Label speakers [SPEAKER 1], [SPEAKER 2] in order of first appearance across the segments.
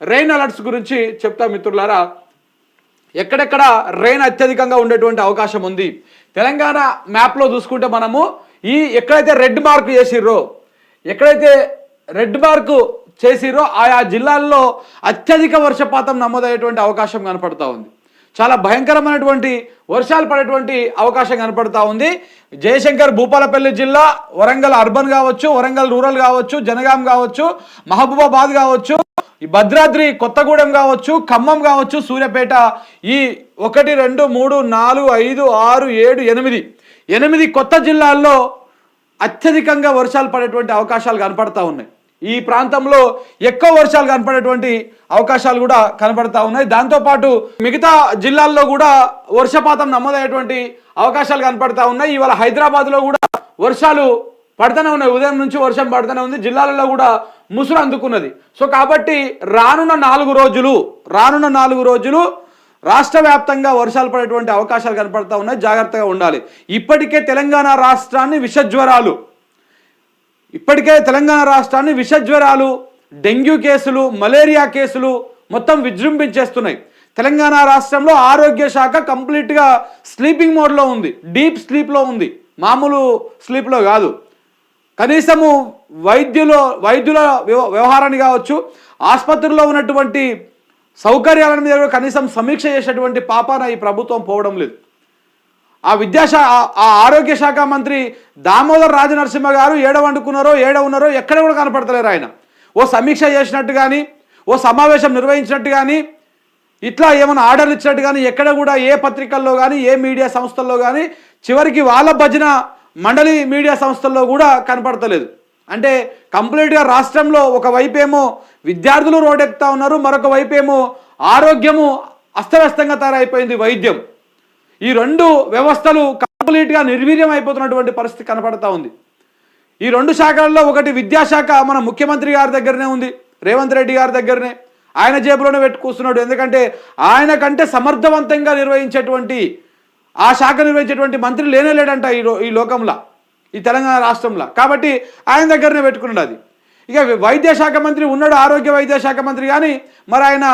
[SPEAKER 1] Rain alerts గురించి చెప్తా మిత్రులారా ఎక్కడెక్కడ రెయిన్ అత్యధికంగా ఉండేటువంటి అవకాశం ఉంది. తెలంగాణ మ్యాప్లో చూసుకుంటే మనము ఈ ఎక్కడైతే రెడ్ మార్క్ చేసిర్రో ఎక్కడైతే రెడ్ మార్క్ చేసిరో ఆయా జిల్లాల్లో అత్యధిక వర్షపాతం నమోదయ్యేటువంటి అవకాశం కనపడతా ఉంది. చాలా భయంకరమైనటువంటి వర్షాలు పడేటువంటి అవకాశం కనపడతా ఉంది. జయశంకర్ భూపాలపల్లి జిల్లా వరంగల్ అర్బన్ కావచ్చు వరంగల్ రూరల్ కావచ్చు జనగాం కావచ్చు మహబూబాబాద్ కావచ్చు. ఈ భద్రాద్రి కొత్తగూడెం కావచ్చు ఖమ్మం కావచ్చు సూర్యాపేట ఈ ఒకటి రెండు మూడు నాలుగు ఐదు ఆరు ఏడు ఎనిమిది. ఎనిమిది కొత్త జిల్లాల్లో అత్యధికంగా వర్షాలు పడేటువంటి అవకాశాలు కనపడతా ఉన్నాయి. ఈ ప్రాంతంలో ఎక్కువ వర్షాలు కనపడేటువంటి అవకాశాలు కూడా కనపడతా ఉన్నాయి. దాంతోపాటు మిగతా జిల్లాల్లో కూడా వర్షపాతం నమోదయ్యేటువంటి అవకాశాలు కనపడతా ఉన్నాయి. ఇవాళ హైదరాబాద్లో కూడా వర్షాలు పడుతూనే ఉన్నాయి. ఉదయం నుంచి వర్షం పడుతూనే ఉంది. జిల్లాలలో కూడా ముసురు అందుకున్నది. సో కాబట్టి రానున్న నాలుగు రోజులు రానున్న నాలుగు రోజులు రాష్ట్ర వ్యాప్తంగా వర్షాలు పడేటువంటి అవకాశాలు కనపడతా ఉన్నాయి. జాగ్రత్తగా ఉండాలి. ఇప్పటికే తెలంగాణ రాష్ట్రాన్ని విషజ్వరాలు. ఇప్పటికే తెలంగాణ రాష్ట్రాన్ని విషజ్వరాలు డెంగ్యూ కేసులు మలేరియా కేసులు మొత్తం విజృంభించేస్తున్నాయి. తెలంగాణ రాష్ట్రంలో ఆరోగ్య శాఖ కంప్లీట్గా స్లీపింగ్ మోడ్లో ఉంది. డీప్ స్లీప్లో ఉంది. మామూలు స్లీప్లో కాదు. కనీసము వైద్యులు వైద్యుల వ్యవ- వ్యవహారాన్ని కావచ్చు ఆసుపత్రిలో ఉన్నటువంటి సౌకర్యాల మీద కూడా కనీసం సమీక్ష చేసేటువంటి పాపాన ఈ ప్రభుత్వం పోవడం లేదు. ఆ విద్యాశా ఆ- ఆ ఆరోగ్య శాఖ మంత్రి దామోదర్ రాజనరసింహ గారు ఏడ వండుకున్నారో ఏడ ఉన్నారో ఎక్కడ కూడా కనపడతలేరు ఆయన. ఓ సమీక్ష చేసినట్టు కానీ ఓ సమావేశం నిర్వహించినట్టు కానీ ఇట్లా ఏమైనా ఆర్డర్లు ఇచ్చినట్టు కానీ ఎక్కడ కూడా ఏ పత్రికల్లో కానీ ఏ మీడియా సంస్థల్లో కానీ చివరికి వాళ్ళ భజన మండలి మీడియా సంస్థల్లో కూడా కనపడతలేదు. అంటే కంప్లీట్గా రాష్ట్రంలో ఒక వైపేమో విద్యార్థులు రోడ్డెక్కుతా ఉన్నారు మరొక వైపేమో ఆరోగ్యము అస్తవ్యస్తంగా తయారైపోయింది వైద్యం. ఈ రెండు వ్యవస్థలు కంప్లీట్గా నిర్వీర్యం అయిపోతున్నటువంటి పరిస్థితి కనపడతా ఉంది. ఈ రెండు శాఖల్లో ఒకటి విద్యాశాఖ మన ముఖ్యమంత్రి గారి దగ్గరనే ఉంది రేవంత్ రెడ్డి గారి దగ్గరనే. ఆయన జేబులోనే పెట్టుకూస్తున్నాడు. ఎందుకంటే ఆయన కంటే సమర్థవంతంగా నిర్వహించేటువంటి ఆ శాఖ నిర్వహించేటువంటి మంత్రి లేనే లేడంట ఈ ఈ లోకంలో ఈ తెలంగాణ రాష్ట్రంలో. కాబట్టి ఆయన దగ్గరనే పెట్టుకున్నాడు అది. ఇక వైద్య శాఖ మంత్రి ఉన్నాడు ఆరోగ్య వైద్య శాఖ మంత్రి కానీ మరి ఆయన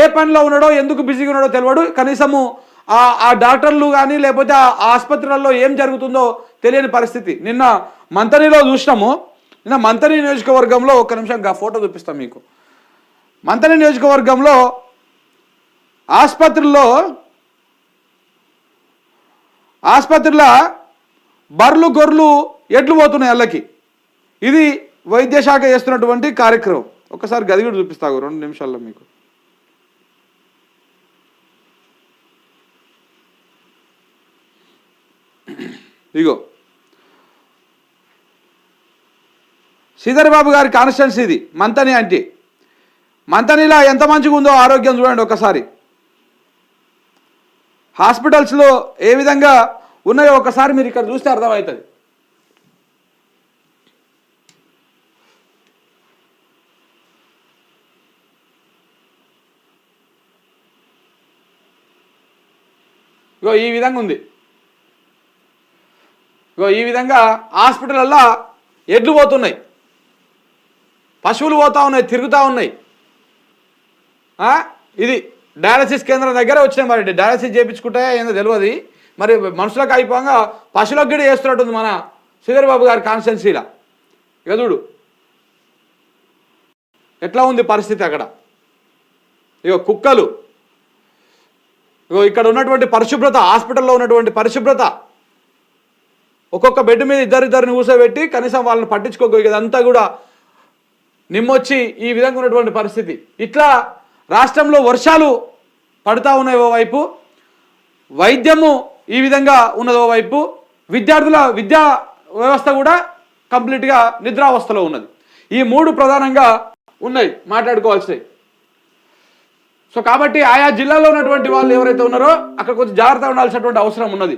[SPEAKER 1] ఏ పనిలో ఉన్నాడో ఎందుకు బిజీగా ఉన్నాడో తెలియడు కనీసము ఆ ఆ డాక్టర్లు కానీ లేకపోతే ఆ ఆసుపత్రులలో ఏం జరుగుతుందో తెలియని పరిస్థితి. నిన్న మంతనిలో చూసినాము. నిన్న మంతని నియోజకవర్గంలో ఒక్క నిమిషం ఫోటో చూపిస్తాం మీకు. మంతని నియోజకవర్గంలో ఆసుపత్రుల్లో ఆసుపత్రిలో బర్రెలు గొర్రెలు ఎడ్లు పోతున్నాయి అల్లకి. ఇది వైద్య శాఖ చేస్తున్నటువంటి కార్యక్రమం. ఒకసారి గది కూడా చూపిస్తాగు రెండు నిమిషాల్లో మీకు. ఇగో. శ్రీధర్ బాబు గారి కాన్స్టెన్సీ ఇది మంతని అంటే మంతనిలా ఎంత మంచిగా ఉందో ఆరోగ్యం చూడండి ఒకసారి. హాస్పిటల్స్లో ఏ విధంగా ఉన్నాయో ఒకసారి మీరు ఇక్కడ చూస్తే అర్థమవుతుంది. ఇగో ఈ విధంగా ఉంది. ఇగో ఈ విధంగా హాస్పిటల్లో ఎడ్లు పోతున్నాయి. పశువులు పోతూ ఉన్నాయి తిరుగుతూ ఉన్నాయి. ఆ? ఇది డయాలసిస్ కేంద్రం దగ్గర వచ్చినాయి మరి. డయాలసిస్ చేయించుకుంటే ఏందో తెలియదు మరి మనుషులకు అయిపోగా పశువులకు కూడా చేస్తున్నట్టుంది మన శ్రీధర్ బాబు గారి కాన్స్టెన్సీలా ఇక చూడు. ఎట్లా ఉంది పరిస్థితి అక్కడ? ఇగో కుక్కలు. ఇగో ఇక్కడ ఉన్నటువంటి పరిశుభ్రత హాస్పిటల్లో ఉన్నటువంటి పరిశుభ్రత. ఒక్కొక్క బెడ్ మీద ఇద్దరిద్దరిని కూర్చోబెట్టి కనీసం వాళ్ళని పట్టించుకోక. ఇదంతా కూడా నిమ్మొచ్చి ఈ విధంగా ఉన్నటువంటి పరిస్థితి. ఇట్లా రాష్ట్రంలో వర్షాలు పడుతూ ఉన్నాయి ఓవైపు వైద్యము ఈ విధంగా ఉన్నది ఓవైపు విద్యార్థుల విద్యా వ్యవస్థ కూడా కంప్లీట్గా నిద్రావస్థలో ఉన్నది. ఈ మూడు ప్రధానంగా ఉన్నాయి మాట్లాడుకోవాల్సినవి. సో కాబట్టి ఆయా జిల్లాలో ఉన్నటువంటి వాళ్ళు ఎవరైతే ఉన్నారో అక్కడ కొంచెం జాగ్రత్త ఉండాల్సినటువంటి అవసరం ఉన్నది.